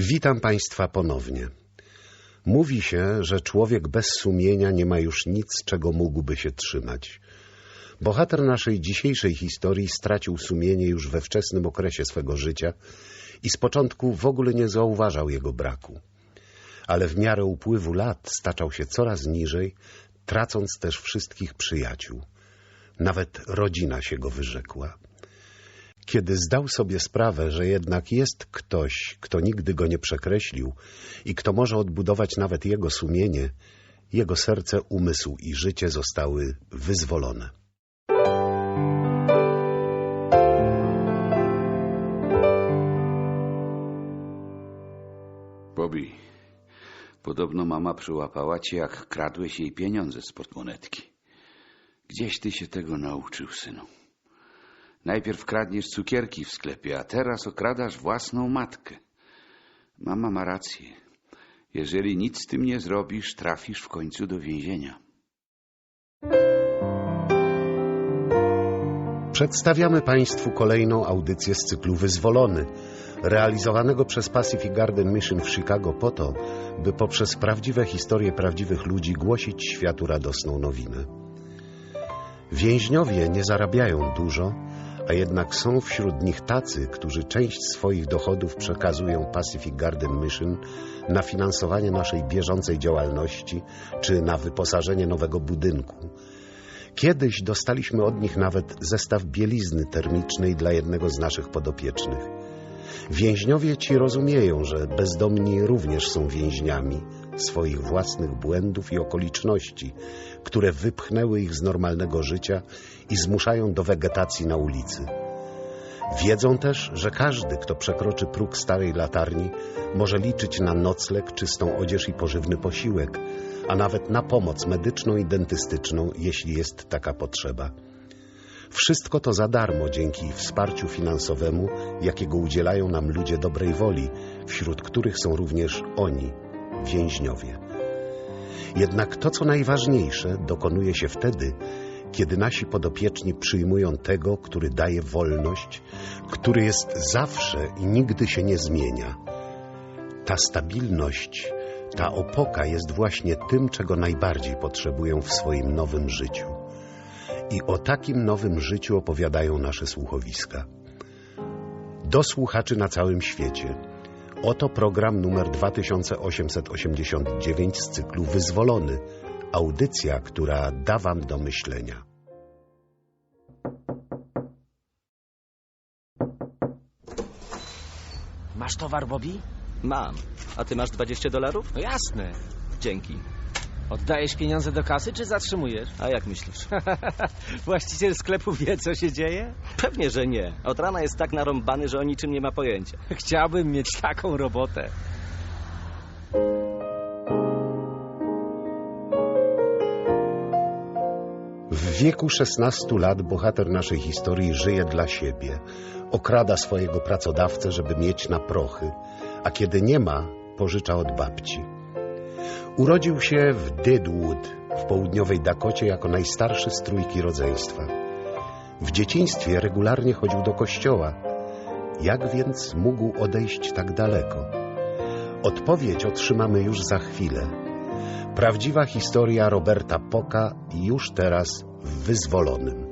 Witam Państwa ponownie. Mówi się, że człowiek bez sumienia nie ma już nic, czego mógłby się trzymać. Bohater naszej dzisiejszej historii stracił sumienie już we wczesnym okresie swego życia i z początku w ogóle nie zauważał jego braku. Ale w miarę upływu lat staczał się coraz niżej, tracąc też wszystkich przyjaciół. Nawet rodzina się go wyrzekła. Kiedy zdał sobie sprawę, że jednak jest ktoś, kto nigdy go nie przekreślił i kto może odbudować nawet jego sumienie, jego serce, umysł i życie zostały wyzwolone. Bobby, podobno mama przyłapała cię, jak kradłeś jej pieniądze z portmonetki. Gdzieś ty się tego nauczył, synu. Najpierw kradniesz cukierki w sklepie, a teraz okradasz własną matkę. Mama ma rację. Jeżeli nic z tym nie zrobisz, trafisz w końcu do więzienia. Przedstawiamy Państwu kolejną audycję z cyklu Wyzwolony, realizowanego przez Pacific Garden Mission w Chicago po to, by poprzez prawdziwe historie prawdziwych ludzi głosić światu radosną nowinę. Więźniowie nie zarabiają dużo, a jednak są wśród nich tacy, którzy część swoich dochodów przekazują Pacific Garden Mission na finansowanie naszej bieżącej działalności czy na wyposażenie nowego budynku. Kiedyś dostaliśmy od nich nawet zestaw bielizny termicznej dla jednego z naszych podopiecznych. Więźniowie ci rozumieją, że bezdomni również są więźniami swoich własnych błędów i okoliczności, które wypchnęły ich z normalnego życia i zmuszają do wegetacji na ulicy. Wiedzą też, że każdy, kto przekroczy próg starej latarni, może liczyć na nocleg, czystą odzież i pożywny posiłek, a nawet na pomoc medyczną i dentystyczną, jeśli jest taka potrzeba. Wszystko to za darmo dzięki wsparciu finansowemu, jakiego udzielają nam ludzie dobrej woli, wśród których są również oni, więźniowie. Jednak to, co najważniejsze, dokonuje się wtedy, kiedy nasi podopieczni przyjmują tego, który daje wolność, który jest zawsze i nigdy się nie zmienia. Ta stabilność, ta opoka jest właśnie tym, czego najbardziej potrzebują w swoim nowym życiu. I o takim nowym życiu opowiadają nasze słuchowiska. Do słuchaczy na całym świecie. Oto program numer 2889 z cyklu Wyzwolony. Audycja, która da Wam do myślenia. Masz towar, Bobby? Mam. A ty masz 20 dolarów? No jasne. Dzięki. Oddajesz pieniądze do kasy, czy zatrzymujesz? A jak myślisz? Właściciel sklepu wie, co się dzieje? Pewnie, że nie. Od rana jest tak narąbany, że o niczym nie ma pojęcia. Chciałbym mieć taką robotę. W wieku 16 lat bohater naszej historii żyje dla siebie. Okrada swojego pracodawcę, żeby mieć na prochy, a kiedy nie ma, pożycza od babci. Urodził się w Deadwood w południowej Dakocie jako najstarszy z trójki rodzeństwa. W dzieciństwie regularnie chodził do kościoła. Jak więc mógł odejść tak daleko? Odpowiedź otrzymamy już za chwilę. Prawdziwa historia Roberta Poka już teraz w Wyzwolonym.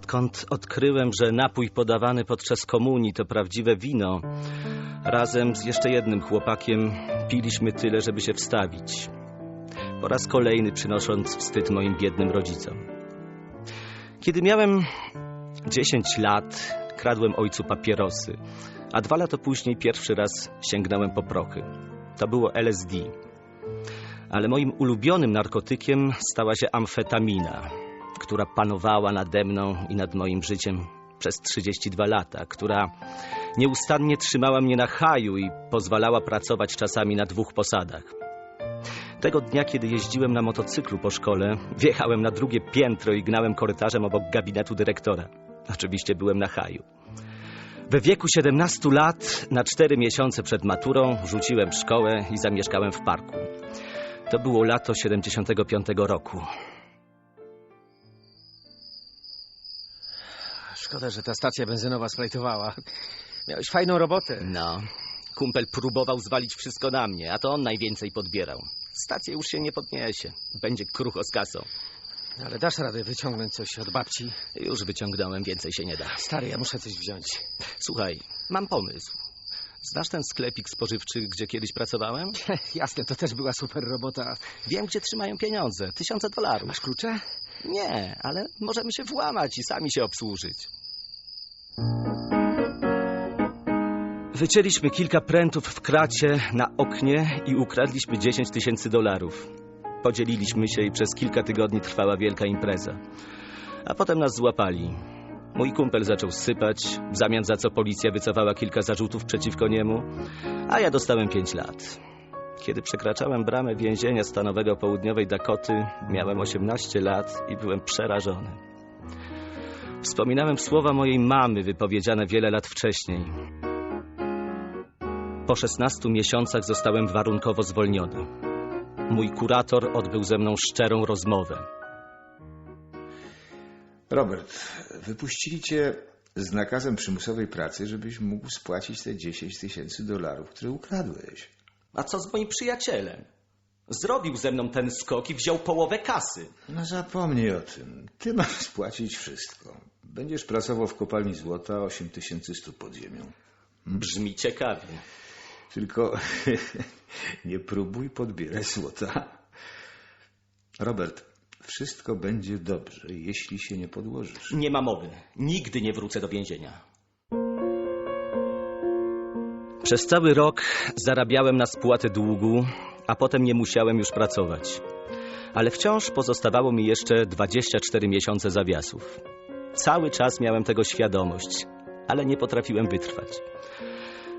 Odkąd odkryłem, że napój podawany podczas komunii to prawdziwe wino, razem z jeszcze jednym chłopakiem piliśmy tyle, żeby się wstawić. Po raz kolejny przynosząc wstyd moim biednym rodzicom. Kiedy miałem 10 lat, kradłem ojcu papierosy, a dwa lata później pierwszy raz sięgnąłem po prochy. To było LSD. Ale moim ulubionym narkotykiem stała się amfetamina, która panowała nade mną i nad moim życiem przez 32 lata, która nieustannie trzymała mnie na haju i pozwalała pracować czasami na dwóch posadach. Tego dnia, kiedy jeździłem na motocyklu po szkole, wjechałem na drugie piętro i gnałem korytarzem obok gabinetu dyrektora. Oczywiście byłem na haju. We wieku 17 lat, na cztery miesiące przed maturą, rzuciłem szkołę i zamieszkałem w parku. To było lato 75 roku. Szkoda, że ta stacja benzynowa splajtowała. Miałeś fajną robotę. No, kumpel próbował zwalić wszystko na mnie, a to on najwięcej podbierał. Stacja już się nie podniesie. Będzie krucho z kasą. Ale dasz radę wyciągnąć coś od babci? Już wyciągnąłem, więcej się nie da. Stary, ja muszę coś wziąć. Słuchaj, mam pomysł. Znasz ten sklepik spożywczy, gdzie kiedyś pracowałem? Jasne, to też była super robota. Wiem, gdzie trzymają pieniądze. Tysiące dolarów. Masz klucze? Nie, ale możemy się włamać i sami się obsłużyć. Wycięliśmy kilka prętów w kracie na oknie i ukradliśmy 10 tysięcy dolarów. Podzieliliśmy się i przez kilka tygodni trwała wielka impreza. A potem nas złapali. Mój kumpel zaczął sypać, w zamian za co policja wycofała kilka zarzutów przeciwko niemu, a ja dostałem 5 lat. Kiedy przekraczałem bramę więzienia stanowego południowej Dakoty, miałem 18 lat i byłem przerażony. Wspominałem słowa mojej mamy wypowiedziane wiele lat wcześniej. Po 16 miesiącach zostałem warunkowo zwolniony. Mój kurator odbył ze mną szczerą rozmowę. Robert, wypuścili cię z nakazem przymusowej pracy, żebyś mógł spłacić te 10 tysięcy dolarów, które ukradłeś. A co z moim przyjacielem? Zrobił ze mną ten skok i wziął połowę kasy. No zapomnij o tym. Ty masz spłacić wszystko. Będziesz pracował w kopalni złota 8 tysięcy stóp pod ziemią. Brzmi ciekawie. Tylko nie próbuj podbierać złota. Robert, wszystko będzie dobrze, jeśli się nie podłożysz. Nie ma mowy. Nigdy nie wrócę do więzienia. Przez cały rok zarabiałem na spłatę długu, a potem nie musiałem już pracować. Ale wciąż pozostawało mi jeszcze 24 miesiące zawiasów. Cały czas miałem tego świadomość, ale nie potrafiłem wytrwać.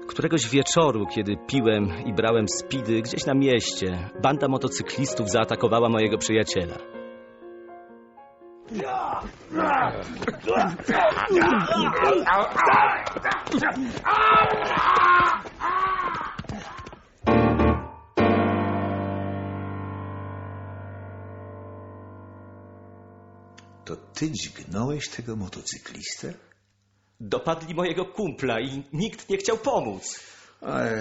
Któregoś wieczoru, kiedy piłem i brałem spidy gdzieś na mieście, banda motocyklistów zaatakowała mojego przyjaciela. To ty dźgnąłeś tego motocyklistę? Dopadli mojego kumpla i nikt nie chciał pomóc. Ej,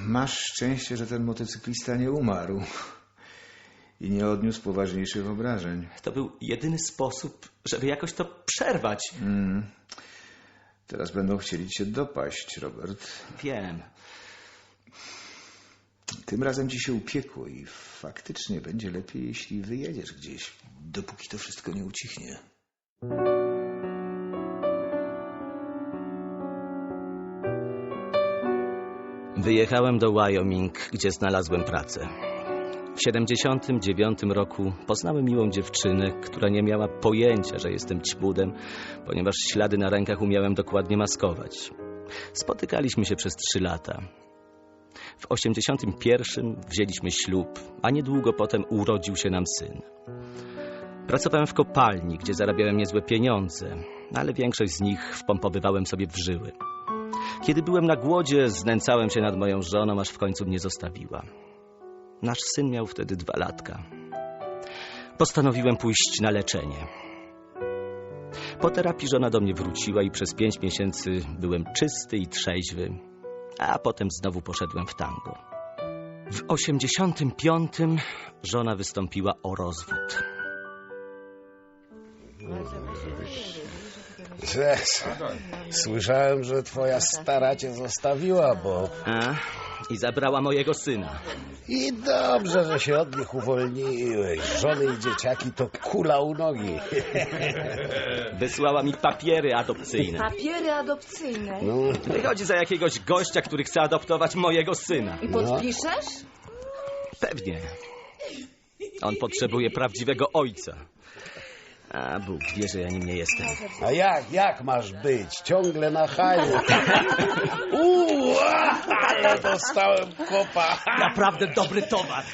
masz szczęście, że ten motocyklista nie umarł i nie odniósł poważniejszych obrażeń. To był jedyny sposób, żeby jakoś to przerwać. Mm. Teraz będą chcieli cię dopaść, Robert. Wiem. Tym razem ci się upiekło i faktycznie będzie lepiej, jeśli wyjedziesz gdzieś, dopóki to wszystko nie ucichnie. Wyjechałem do Wyoming, gdzie znalazłem pracę. W 79 roku poznałem miłą dziewczynę, która nie miała pojęcia, że jestem ćbudem, ponieważ ślady na rękach umiałem dokładnie maskować. Spotykaliśmy się przez trzy lata. W 81 wzięliśmy ślub, a niedługo potem urodził się nam syn. Pracowałem w kopalni, gdzie zarabiałem niezłe pieniądze, ale większość z nich wpompowywałem sobie w żyły. Kiedy byłem na głodzie, znęcałem się nad moją żoną, aż w końcu mnie zostawiła. Nasz syn miał wtedy dwa latka. Postanowiłem pójść na leczenie. Po terapii żona do mnie wróciła i przez pięć miesięcy byłem czysty i trzeźwy, a potem znowu poszedłem w tango. W 85 żona wystąpiła o rozwód. Słyszałem, że twoja stara cię zostawiła, bo... A, I zabrała mojego syna. I dobrze, że się od nich uwolniłeś. Żony i dzieciaki to kula u nogi. Wysłała mi papiery adopcyjne. Papiery adopcyjne. No, Wychodzi za jakiegoś gościa, który chce adoptować mojego syna. I podpiszesz? Pewnie. On potrzebuje prawdziwego ojca. A Bóg wie, że ja nim nie jestem. a jak, jak masz być? Ciągle na haju. Uuu, ale dostałem kopa. Naprawdę dobry towar.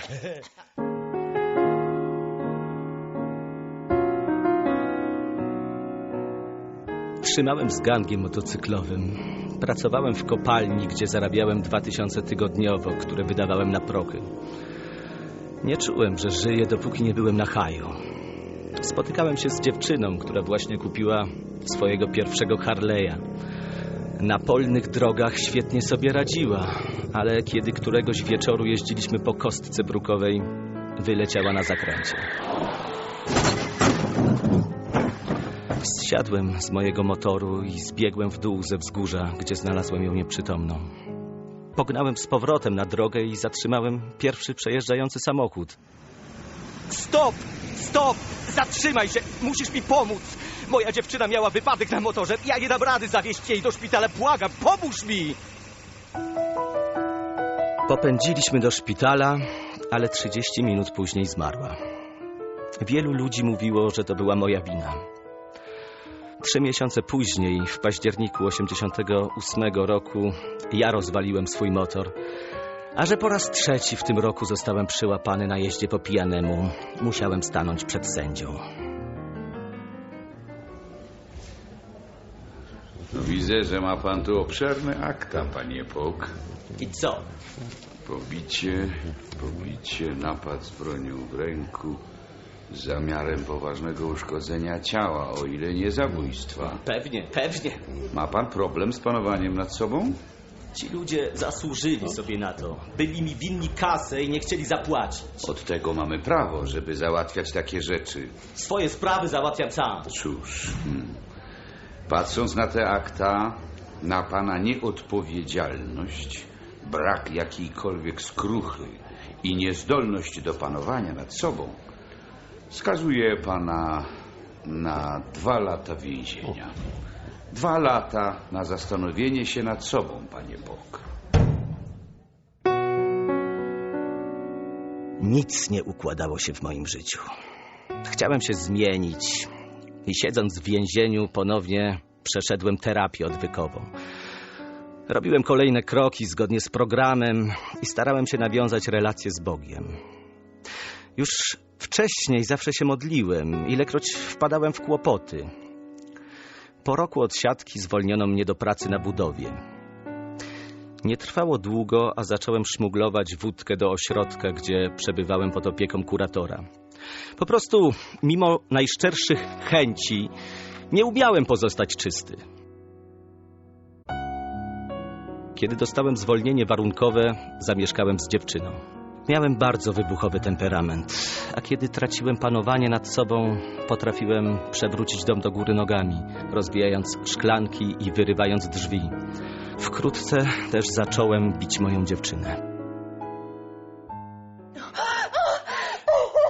Trzymałem z gangiem motocyklowym. Pracowałem w kopalni, gdzie zarabiałem 2000 tygodniowo, które wydawałem na prochy. Nie czułem, że żyję, dopóki nie byłem na haju. Spotykałem się z dziewczyną, która właśnie kupiła swojego pierwszego Harley'a. Na polnych drogach świetnie sobie radziła, ale kiedy któregoś wieczoru jeździliśmy po kostce brukowej, wyleciała na zakręcie. Zsiadłem z mojego motoru i zbiegłem w dół ze wzgórza, gdzie znalazłem ją nieprzytomną. Pognałem z powrotem na drogę i zatrzymałem pierwszy przejeżdżający samochód. Stop! Stop! Zatrzymaj się! Musisz mi pomóc! Moja dziewczyna miała wypadek na motorze. Ja nie dam rady zawieźć jej do szpitala. Błagam, pomóż mi! Popędziliśmy do szpitala, ale 30 minut później zmarła. Wielu ludzi mówiło, że to była moja wina. Trzy miesiące później, w październiku 88 roku, ja rozwaliłem swój motor. A że po raz trzeci w tym roku zostałem przyłapany na jeździe po pijanemu, musiałem stanąć przed sędzią. Widzę, że ma pan tu obszerne akta, panie Pok. I co? Pobicie, pobicie, napad z bronią w ręku z zamiarem poważnego uszkodzenia ciała, o ile nie zabójstwa. Pewnie, pewnie. Ma pan problem z panowaniem nad sobą? Ci ludzie zasłużyli sobie na to. Byli mi winni kasę i nie chcieli zapłacić. Od tego mamy prawo, żeby załatwiać takie rzeczy. Swoje sprawy załatwiam sam. Cóż, hmm. patrząc na te akta, na pana nieodpowiedzialność, brak jakiejkolwiek skruchy i niezdolność do panowania nad sobą, skazuje pana na dwa lata więzienia. Dwa lata na zastanowienie się nad sobą, panie Bok. Nic nie układało się w moim życiu. Chciałem się zmienić i siedząc w więzieniu ponownie przeszedłem terapię odwykową. Robiłem kolejne kroki zgodnie z programem i starałem się nawiązać relacje z Bogiem. Już wcześniej zawsze się modliłem, ilekroć wpadałem w kłopoty. Po roku odsiadki zwolniono mnie do pracy na budowie. Nie trwało długo, a zacząłem szmuglować wódkę do ośrodka, gdzie przebywałem pod opieką kuratora. Po prostu, mimo najszczerszych chęci, nie umiałem pozostać czysty. Kiedy dostałem zwolnienie warunkowe, zamieszkałem z dziewczyną. Miałem bardzo wybuchowy temperament, a kiedy traciłem panowanie nad sobą, potrafiłem przewrócić dom do góry nogami, rozbijając szklanki i wyrywając drzwi. Wkrótce też zacząłem bić moją dziewczynę.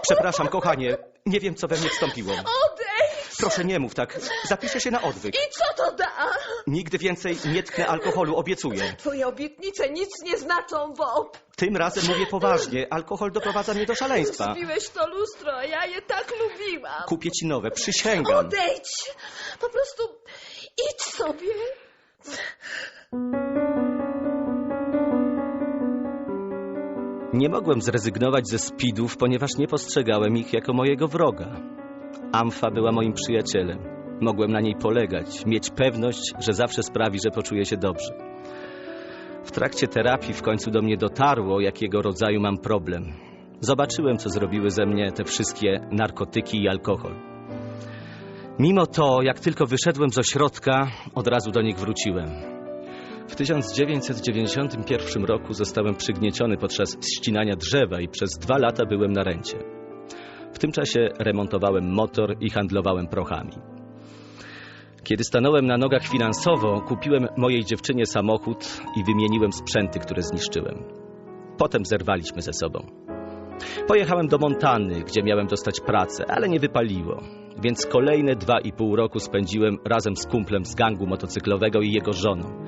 Przepraszam, kochanie, nie wiem, co we mnie wstąpiło. Odejdź! Proszę, nie mów tak. Zapiszę się na odwyk. I co to da? Nigdy więcej nie tknę alkoholu, obiecuję. Twoje obietnice nic nie znaczą, Bob. Tym razem mówię poważnie. Alkohol doprowadza mnie do szaleństwa. Zbiłeś to lustro, a ja je tak lubiłam. Kupię ci nowe, przysięgam. Odejdź! Po prostu idź sobie. Nie mogłem zrezygnować ze speedów, ponieważ nie postrzegałem ich jako mojego wroga. Amfa była moim przyjacielem. Mogłem na niej polegać, mieć pewność, że zawsze sprawi, że poczuję się dobrze. W trakcie terapii w końcu do mnie dotarło, jakiego rodzaju mam problem. Zobaczyłem, co zrobiły ze mnie te wszystkie narkotyki i alkohol. Mimo to, jak tylko wyszedłem z ośrodka, od razu do nich wróciłem. W 1991 roku zostałem przygnieciony podczas ścinania drzewa i przez dwa lata byłem na rencie. W tym czasie remontowałem motor i handlowałem prochami. Kiedy stanąłem na nogach finansowo, kupiłem mojej dziewczynie samochód i wymieniłem sprzęty, które zniszczyłem. Potem zerwaliśmy ze sobą. Pojechałem do Montany, gdzie miałem dostać pracę, ale nie wypaliło. Więc kolejne dwa i pół roku spędziłem razem z kumplem z gangu motocyklowego i jego żoną.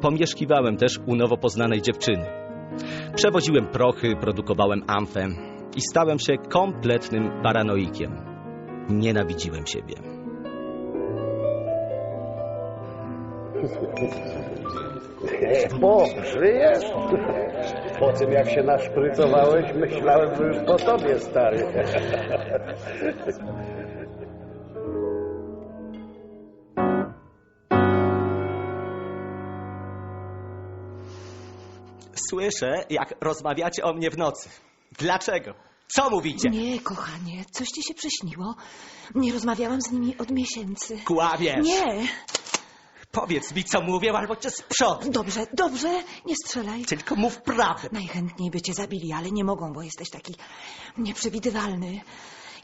Pomieszkiwałem też u nowo poznanej dziewczyny. Przewoziłem prochy, produkowałem amfę i stałem się kompletnym paranoikiem. Nienawidziłem siebie. Bo, żyjesz? Po tym jak się naszprycowałeś, myślałem, że już po tobie, stary. Słyszę, jak rozmawiacie o mnie w nocy. Dlaczego? Co mówicie? Nie, kochanie, coś ci się prześniło. Nie rozmawiałam z nimi od miesięcy. Kłamiesz. Nie! Powiedz mi, co mówię, albo cię sprząt. Dobrze, dobrze, nie strzelaj. Tylko mów prawdę. Najchętniej by cię zabili, ale nie mogą, bo jesteś taki nieprzewidywalny.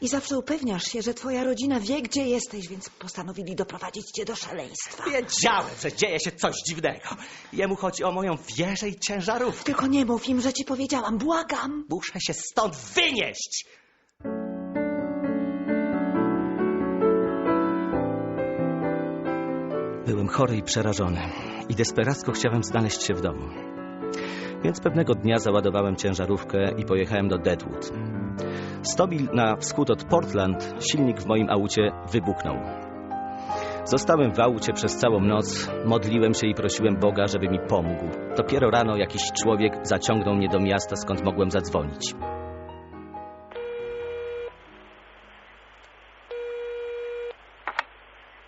I zawsze upewniasz się, że twoja rodzina wie, gdzie jesteś, więc postanowili doprowadzić cię do szaleństwa. Wiedziałem, że dzieje się coś dziwnego. Jemu chodzi o moją wieżę i ciężarówkę. Tylko nie mów im, że ci powiedziałam, błagam. Muszę się stąd wynieść. Byłem chory i przerażony i desperacko chciałem znaleźć się w domu. Więc pewnego dnia załadowałem ciężarówkę i pojechałem do Deadwood. 100 mil na wschód od Portland silnik w moim aucie wybuchnął. Zostałem w aucie przez całą noc, modliłem się i prosiłem Boga, żeby mi pomógł. Dopiero rano jakiś człowiek zaciągnął mnie do miasta, skąd mogłem zadzwonić.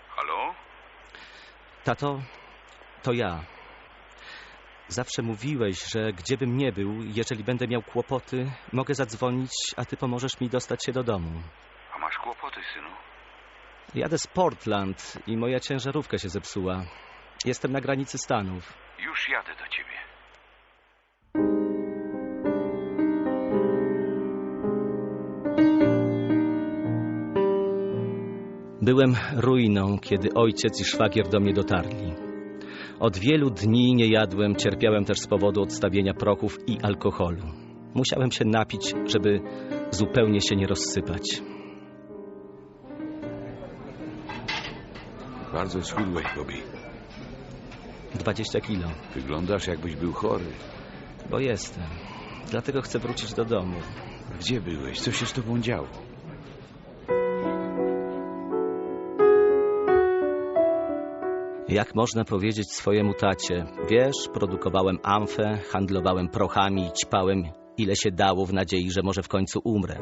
Halo? Tato, to ja. Zawsze mówiłeś, że gdziebym nie był, jeżeli będę miał kłopoty, mogę zadzwonić, a ty pomożesz mi dostać się do domu. A masz kłopoty, synu? Jadę z Portland i moja ciężarówka się zepsuła. Jestem na granicy Stanów. Już jadę do ciebie. Byłem ruiną, kiedy ojciec i szwagier do mnie dotarli. Od wielu dni nie jadłem, cierpiałem też z powodu odstawienia prochów i alkoholu. Musiałem się napić, żeby zupełnie się nie rozsypać. Bardzo schudłeś, Bobby. 20 kilo, Wyglądasz jakbyś był chory. bo jestem. Dlatego chcę wrócić do domu. Gdzie byłeś? Co się z tobą działo? Jak można powiedzieć swojemu tacie? Wiesz, produkowałem amfę, handlowałem prochami i ćpałem ile się dało w nadziei, że może w końcu umrę.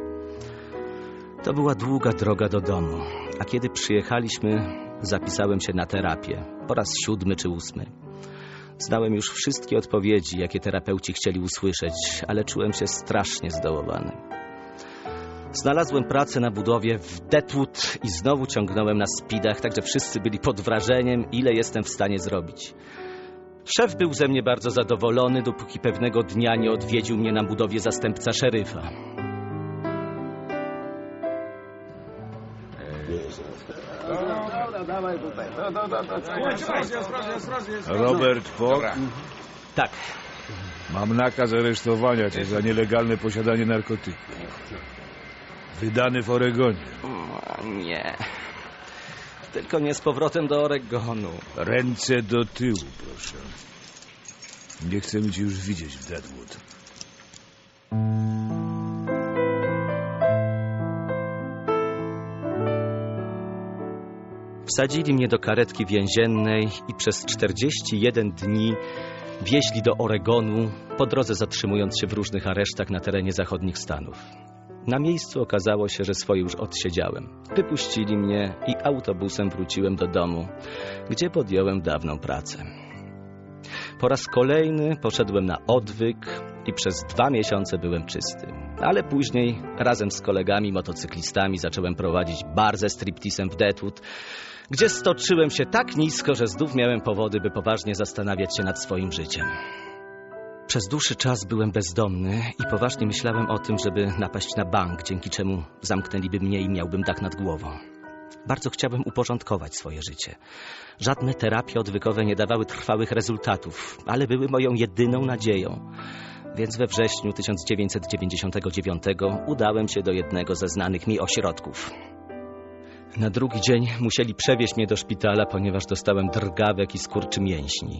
To była długa droga do domu, a kiedy przyjechaliśmy, zapisałem się na terapię. Po raz siódmy czy ósmy. Znałem już wszystkie odpowiedzi, jakie terapeuci chcieli usłyszeć, ale czułem się strasznie zdołowany. Znalazłem pracę na budowie w Deadwood i znowu ciągnąłem na speedach, także wszyscy byli pod wrażeniem, ile jestem w stanie zrobić. Szef był ze mnie bardzo zadowolony, dopóki pewnego dnia nie odwiedził mnie na budowie zastępca szeryfa. Robert Fogg, Tak, mam nakaz aresztowania cię za nielegalne posiadanie narkotyków. Wydany w Oregonie. o, nie. Tylko nie z powrotem do Oregonu. Ręce do tyłu, proszę. Nie chcemy cię już widzieć w Deadwood. Wsadzili mnie do karetki więziennej i przez 41 dni wieźli do Oregonu, po drodze zatrzymując się w różnych aresztach na terenie zachodnich Stanów. Na miejscu okazało się, że swoje już odsiedziałem. Wypuścili mnie i autobusem wróciłem do domu, gdzie podjąłem dawną pracę. Po raz kolejny poszedłem na odwyk i przez dwa miesiące byłem czysty. Ale później razem z kolegami motocyklistami zacząłem prowadzić bar ze striptisem w Deadwood, gdzie stoczyłem się tak nisko, że znów miałem powody, by poważnie zastanawiać się nad swoim życiem. Przez dłuższy czas byłem bezdomny i poważnie myślałem o tym, żeby napaść na bank, dzięki czemu zamknęliby mnie i miałbym dach nad głową. Bardzo chciałem uporządkować swoje życie. Żadne terapie odwykowe nie dawały trwałych rezultatów, ale były moją jedyną nadzieją. Więc we wrześniu 1999 udałem się do jednego ze znanych mi ośrodków. Na drugi dzień musieli przewieźć mnie do szpitala, ponieważ dostałem drgawek i skurczy mięśni.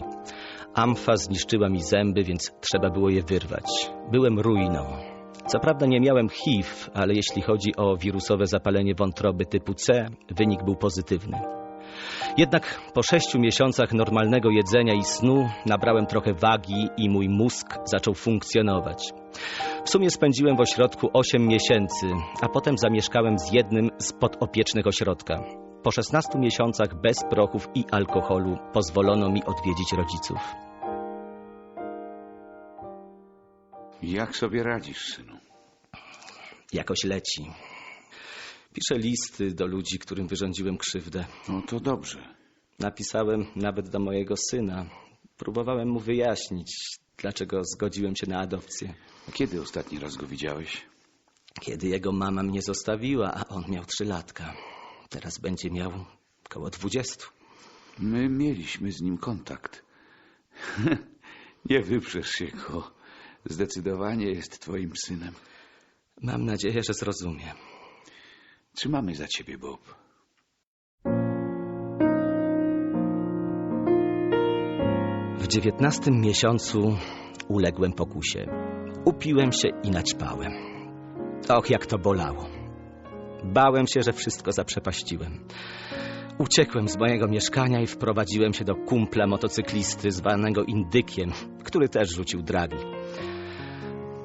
Amfa zniszczyła mi zęby, więc trzeba było je wyrwać. Byłem ruiną. Co prawda nie miałem HIV, ale jeśli chodzi o wirusowe zapalenie wątroby typu C, wynik był pozytywny. Jednak po sześciu miesiącach normalnego jedzenia i snu nabrałem trochę wagi i mój mózg zaczął funkcjonować. W sumie spędziłem w ośrodku 8 miesięcy, a potem zamieszkałem z jednym z podopiecznych ośrodka. Po 16 miesiącach bez prochów i alkoholu pozwolono mi odwiedzić rodziców. Jak sobie radzisz, synu? Jakoś leci. Piszę listy do ludzi, którym wyrządziłem krzywdę. No to dobrze. Napisałem nawet do mojego syna. Próbowałem mu wyjaśnić, dlaczego zgodziłem się na adopcję. A kiedy ostatni raz go widziałeś? Kiedy jego mama mnie zostawiła, a on miał trzylatka. Teraz będzie miał około dwudziestu. My mieliśmy z nim kontakt. Nie wyprzesz się go. Zdecydowanie jest twoim synem. Mam nadzieję, że zrozumie. Trzymamy za ciebie, Bob. W dziewiętnastym miesiącu uległem pokusie. Upiłem się i naćpałem. Och, jak to bolało. Bałem się, że wszystko zaprzepaściłem. Uciekłem z mojego mieszkania i wprowadziłem się do kumpla motocyklisty zwanego Indykiem, który też rzucił dragi.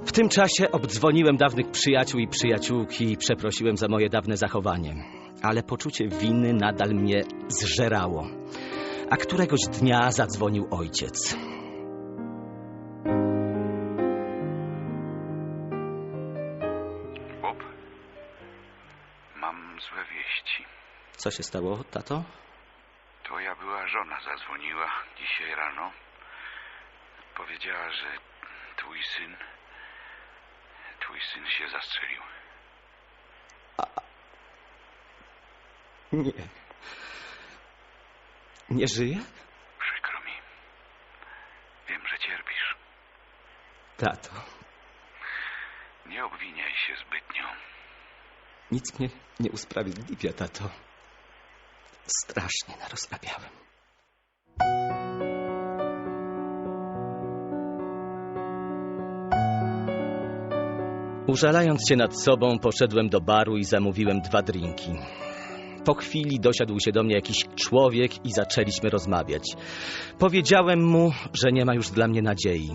W tym czasie obdzwoniłem dawnych przyjaciół i przyjaciółki i przeprosiłem za moje dawne zachowanie. Ale poczucie winy nadal mnie zżerało. A któregoś dnia zadzwonił ojciec. Co się stało, tato? Twoja była żona zadzwoniła dzisiaj rano. Powiedziała, że twój syn. Twój syn się zastrzelił. Nie. Nie żyje? Przykro mi. Wiem, że cierpisz. Tato, Nie obwiniaj się zbytnio. nic mnie nie usprawiedliwia, tato. Strasznie narozrabiałem. Użalając się nad sobą, poszedłem do baru i zamówiłem dwa drinki. Po chwili dosiadł się do mnie jakiś człowiek i zaczęliśmy rozmawiać. Powiedziałem mu, że nie ma już dla mnie nadziei.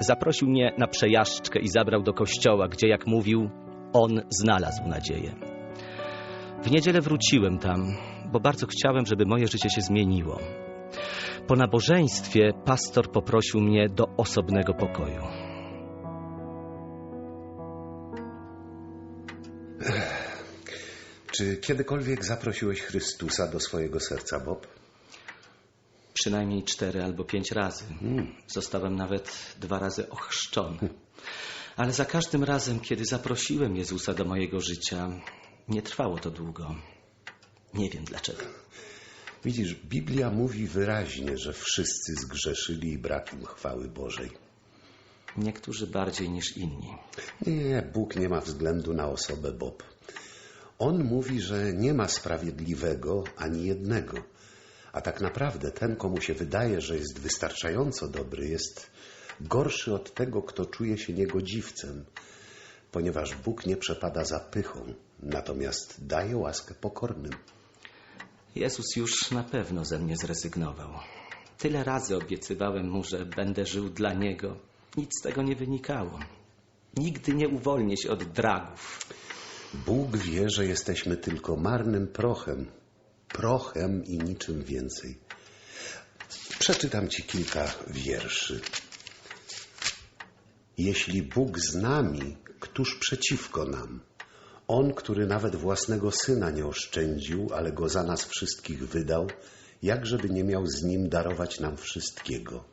Zaprosił mnie na przejażdżkę i zabrał do kościoła, gdzie, jak mówił, on znalazł nadzieję. W niedzielę wróciłem tam, bo bardzo chciałem, żeby moje życie się zmieniło. Po nabożeństwie pastor poprosił mnie do osobnego pokoju. Czy kiedykolwiek zaprosiłeś Chrystusa do swojego serca, Bob? Przynajmniej cztery albo pięć razy. Zostałem nawet dwa razy ochrzczony. Ale za każdym razem, kiedy zaprosiłem Jezusa do mojego życia, nie trwało to długo. Nie wiem dlaczego. Widzisz, Biblia mówi wyraźnie, że wszyscy zgrzeszyli i brak im chwały Bożej. Niektórzy bardziej niż inni. Nie, Bóg nie ma względu na osobę Bob. On mówi, że nie ma sprawiedliwego ani jednego. A tak naprawdę ten, komu się wydaje, że jest wystarczająco dobry, jest gorszy od tego, kto czuje się niegodziwcem, ponieważ Bóg nie przepada za pychą, natomiast daje łaskę pokornym. Jezus już na pewno ze mnie zrezygnował. Tyle razy obiecywałem mu, że będę żył dla niego. Nic z tego nie wynikało. Nigdy nie uwolnię się od dragów. Bóg wie, że jesteśmy tylko marnym prochem, prochem i niczym więcej. Przeczytam ci kilka wierszy. Jeśli Bóg z nami, któż przeciwko nam? On, który nawet własnego syna nie oszczędził, ale go za nas wszystkich wydał, jakżeby nie miał z nim darować nam wszystkiego.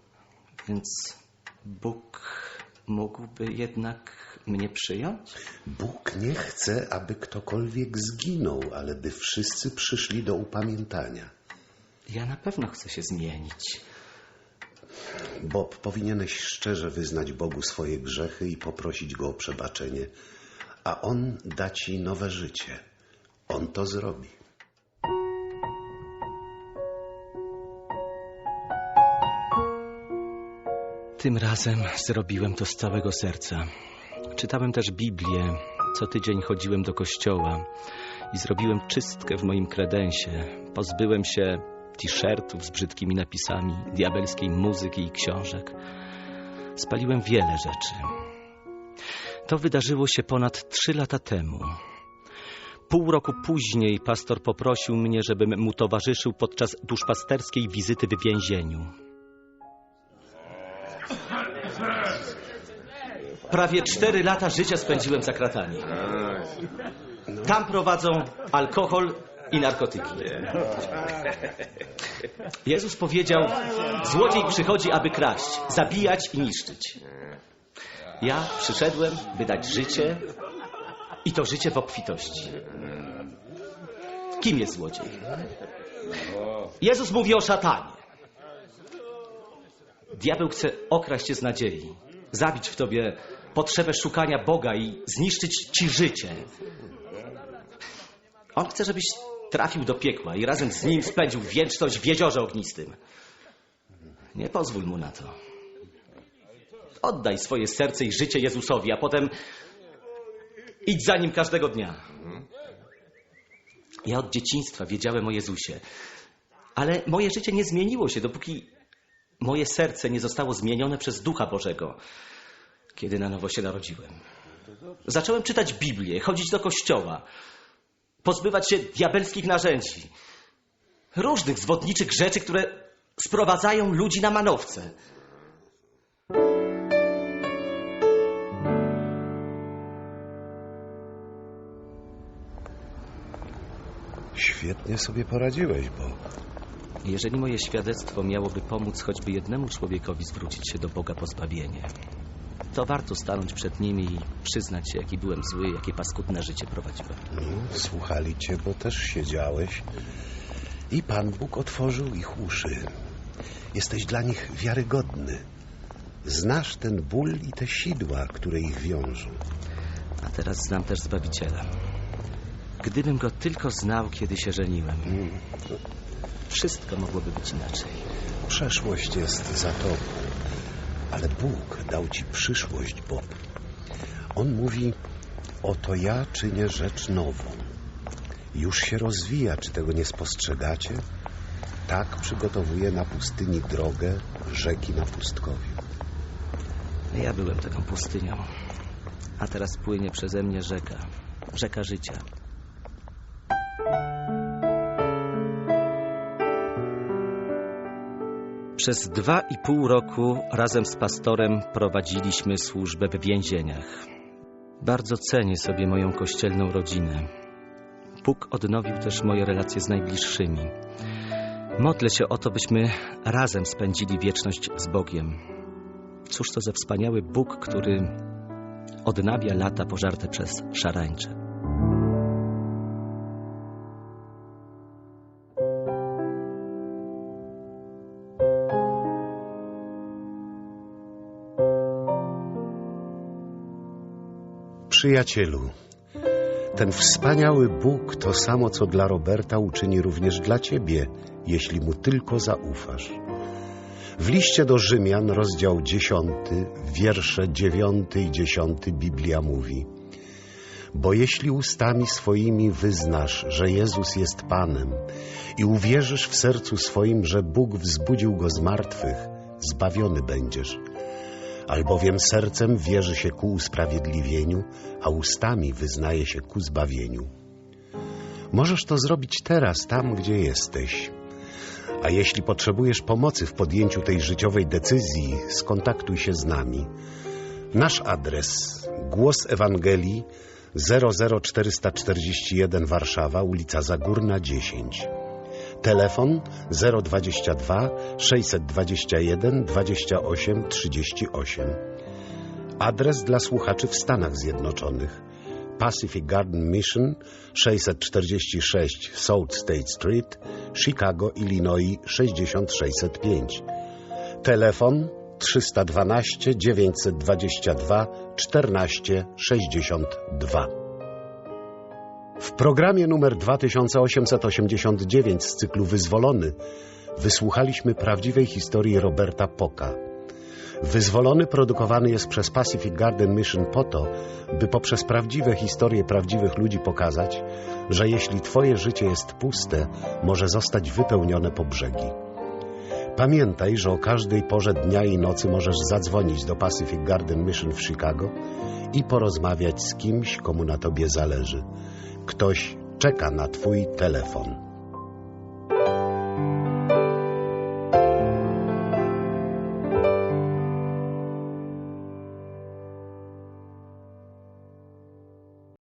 Więc Bóg mógłby jednak mnie przyjąć? Bóg nie chce, aby ktokolwiek zginął, ale by wszyscy przyszli do upamiętania. Ja na pewno chcę się zmienić. Bob, powinieneś szczerze wyznać Bogu swoje grzechy i poprosić Go o przebaczenie, a On da ci nowe życie. On to zrobi. Tym razem zrobiłem to z całego serca. Czytałem też Biblię. Co tydzień chodziłem do kościoła i zrobiłem czystkę w moim kredensie. Pozbyłem się t-shirtów z brzydkimi napisami, diabelskiej muzyki i książek. Spaliłem wiele rzeczy. To wydarzyło się ponad trzy lata temu. Pół roku później pastor poprosił mnie, żebym mu towarzyszył podczas duszpasterskiej wizyty w więzieniu. Prawie cztery lata życia spędziłem za kratami. Tam prowadzą alkohol i narkotyki. Jezus powiedział, złodziej przychodzi, aby kraść, zabijać i niszczyć. Ja przyszedłem, by dać życie i to życie w obfitości. Kim jest złodziej? Jezus mówi o szatanie. Diabeł chce okraść cię z nadziei, zabić w tobie potrzebę szukania Boga i zniszczyć ci życie. On chce, żebyś trafił do piekła i razem z nim spędził wieczność w jeziorze ognistym. Nie pozwól mu na to. Oddaj swoje serce i życie Jezusowi, a potem idź za nim każdego dnia. Ja od dzieciństwa wiedziałem o Jezusie, ale moje życie nie zmieniło się, dopóki moje serce nie zostało zmienione przez Ducha Bożego, kiedy na nowo się narodziłem. Zacząłem czytać Biblię, chodzić do kościoła, pozbywać się diabelskich narzędzi, różnych zwodniczych rzeczy, które sprowadzają ludzi na manowce. Świetnie sobie poradziłeś, Bob. Jeżeli moje świadectwo miałoby pomóc choćby jednemu człowiekowi zwrócić się do Boga po zbawienie, to warto stanąć przed nimi i przyznać się, jaki byłem zły, jakie paskudne życie prowadziłem. No, słuchali cię, bo też siedziałeś. I Pan Bóg otworzył ich uszy. Jesteś dla nich wiarygodny. Znasz ten ból i te sidła, które ich wiążą. A teraz znam też Zbawiciela. Gdybym go tylko znał, kiedy się żeniłem, wszystko mogłoby być inaczej. Przeszłość jest za tobą, ale Bóg dał ci przyszłość, Bob. On mówi, oto ja czynię rzecz nową. Już się rozwija, czy tego nie spostrzegacie? Tak przygotowuje na pustyni drogę rzeki na pustkowiu. Ja byłem taką pustynią, a teraz płynie przeze mnie rzeka, rzeka życia. Przez dwa i pół roku razem z pastorem prowadziliśmy służbę w więzieniach. Bardzo cenię sobie moją kościelną rodzinę. Bóg odnowił też moje relacje z najbliższymi. Modlę się o to, byśmy razem spędzili wieczność z Bogiem. Cóż to za wspaniały Bóg, który odnawia lata pożarte przez szarańcze. Przyjacielu, ten wspaniały Bóg to samo, co dla Roberta uczyni również dla ciebie, jeśli mu tylko zaufasz. W liście do Rzymian, rozdział 10, wiersze 9 i 10 Biblia mówi Bo jeśli ustami swoimi wyznasz, że Jezus jest Panem i uwierzysz w sercu swoim, że Bóg wzbudził Go z martwych, zbawiony będziesz – albowiem sercem wierzy się ku usprawiedliwieniu, a ustami wyznaje się ku zbawieniu. Możesz to zrobić teraz, tam gdzie jesteś. A jeśli potrzebujesz pomocy w podjęciu tej życiowej decyzji, skontaktuj się z nami. Nasz adres Głos Ewangelii 00441 Warszawa, ulica Zagórna 10. Telefon 022 621 28 38. Adres dla słuchaczy w Stanach Zjednoczonych. Pacific Garden Mission 646 South State Street, Chicago, Illinois 6605. Telefon 312 922 14 62. W programie numer 2889 z cyklu Wyzwolony wysłuchaliśmy prawdziwej historii Roberta Poka. Wyzwolony produkowany jest przez Pacific Garden Mission po to, by poprzez prawdziwe historie prawdziwych ludzi pokazać, że jeśli Twoje życie jest puste, może zostać wypełnione po brzegi. Pamiętaj, że o każdej porze dnia i nocy możesz zadzwonić do Pacific Garden Mission w Chicago i porozmawiać z kimś, komu na Tobie zależy. Ktoś czeka na Twój telefon.